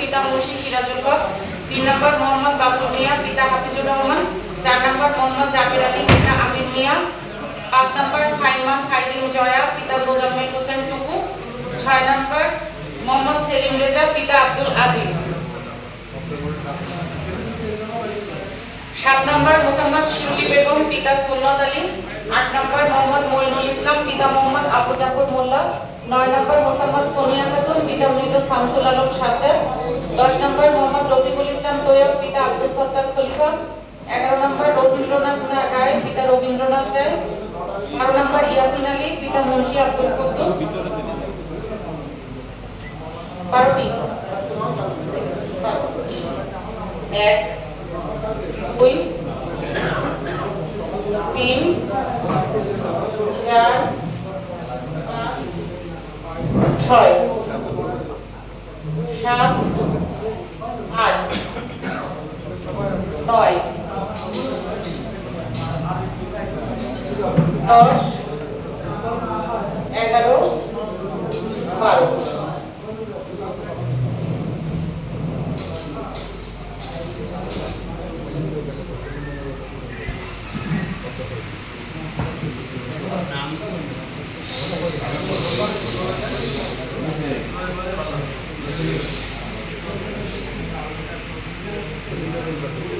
পিতা মুন্সি সিরাজুল হক তিন নম্বর মোহাম্মদ বাবুল মিয়া, পিতা হাফিজুর রহমান, চার নম্বর মোহাম্মদ জাকির আলী, পিতা আমির মিয়া, পাঁচ নম্বর সাইমা সাইদিন জয়া, পিতা মোজাম্মেল হোসেন টুকু, ছয় নম্বর মোহাম্মদ সেলিম রেজা, পিতা আব্দুল আজিজ। সাত নম্বর মোসাম্মদ শিউলি বেগম, পিতা সুন্নত আলী, আট নম্বর মোহাম্মদ মইনুল ইসলাম, পিতা মোহাম্মদ আবু জাফর মোল্লা, নয় নম্বর মোসাম্মদ সোনিয়া খাতুন, পিতা মৃত শামসুল আলম দশ নম্বর মোহাম্মদ রফিকুল ইসলাম তৈয়ব, পিতা আব্দুল সত্তার খলিফা। এগারো নম্বর রবীন্দ্রনাথ রায়, পিতা রবীন্দ্রনাথ রায়। বারো নম্বর ইয়াসিন আলী, পিতা মুন্সি আব্দুল কুদ্দুস। বারো। এক, দুই, তিন, চার, পাঁচ, ছয়। সাত আট নয় দশ এগারো বারো দুই যিনি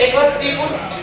it was 3.5